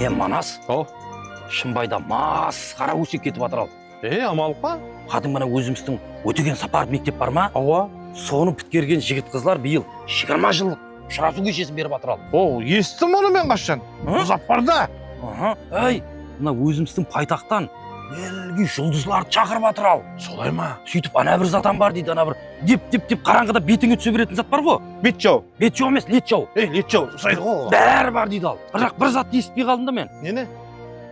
е манас О, шынбайда масқара өсек кетіп жатыр ал е амалық па? мына өзіміздің өтеген сапар мектеп бар ма Ауа. соны біткерген жігіт қызлар биыл жиырма жылдық ұшырасу кешесін беріп жатыр ал О, естім оны мен қашан. Мұзаффарда. Әй мына өзіміздің пайтақтан елге жұлдызларды шақырып жатыр ал Солай ма? сөйтіп ана бір затан бар дейді ана бір деп деп деп қараңғыда бетіңе түсе беретін зат бар ғой Бет жау. бет жау емес лет жау Ей, лет жау. Ұсайды ғой. бәрі бар дейді ал бірақ бір затты естіпей қалдым да мен Нені?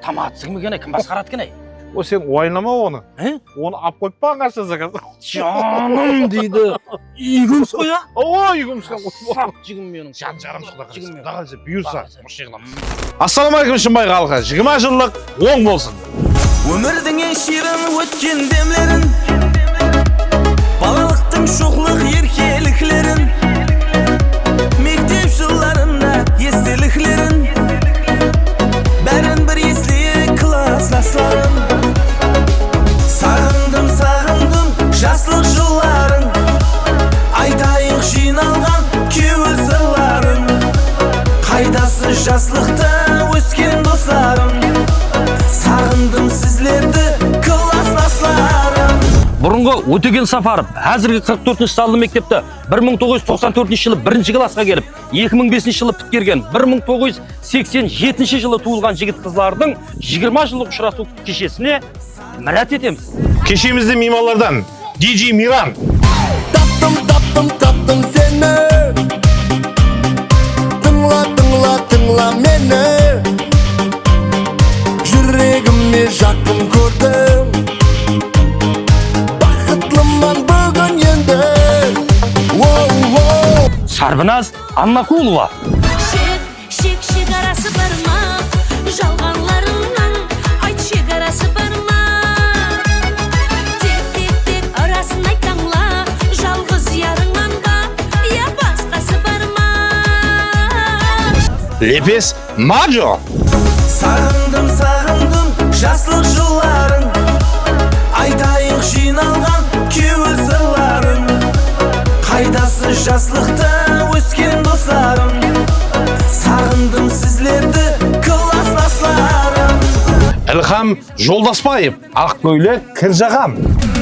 томат сіңіп екен ай кім басқарады екен ай О, сен уайнама оны. Е? Оны алып қойып па қанша заказ? жаным дейді үйгіміз ғой а О, үйгімсің. сақ жігім менің Жан жарым менің. қалса бұйырса. Ассалаумағалейкум шынбай халқы. 20 жылдық оң болсын. Өмірдің ең өткен демлерін. Балалықтың шоқлық еркеліклерін мектеп жылдарында естеліклерін бәрін бір есте класстастарым сағындым сағындым жаслық жылларын айтайық жиналған кеуі сырларын. Қайдасы жаслықта өскен достарым. Сағындым сізлерді бұрынғы өтеген сапаров әзіргі 44 салды мектепті 1994 жылы бірінші классқа келіп 2005 жылы біткерген 1987 жылы туылған жігіт қызлардың 20 жылдық ұшырасу кешесіне мәрәт етеміз Кешемізде меймандардан DJ Миран. Сарбіназ аннакулова шек шек шекарасы бар ма жалғанларыңның айт шекарасы бар ма тек тек тек арасын айт аңла жалғыз ярыңнан ба я басқасы бар ма Лепес Маджо. сағындым сағындым жаслық жылларын жаслықта өскен достарым. Сағындым сізлерді класстастарым. Ілхам Жолдаспаев. Ақкөйлек Кіржағам.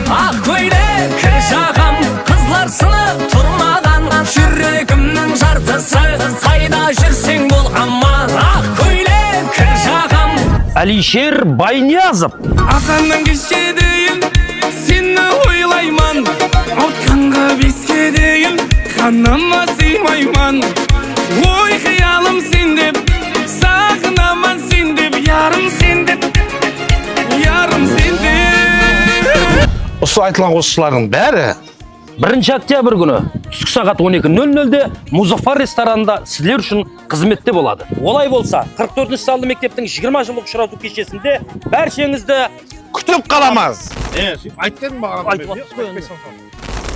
ақ көйлек кір жағам қызлар сынып тұрмаған. Жүрегімнің жартысы қайда жүрсең болғанма ақ көйлек кір жағам әлишер байниязов. Азаннан кешке қанама сыймайман ой қиялым сен деп сағынамын сен деп ярым сен деп ярым сен деп Осы айтылған қосшылардың бәрі 1 октябрь күні түскі сағат 12.00-де Музафар ресторанында сіздер үшін қызметте болады. Олай болса, 44 салды мектептің 20 жылдық ұшырасу кешесінде бәршеңізді күтіп қаламыз. Айттың маған.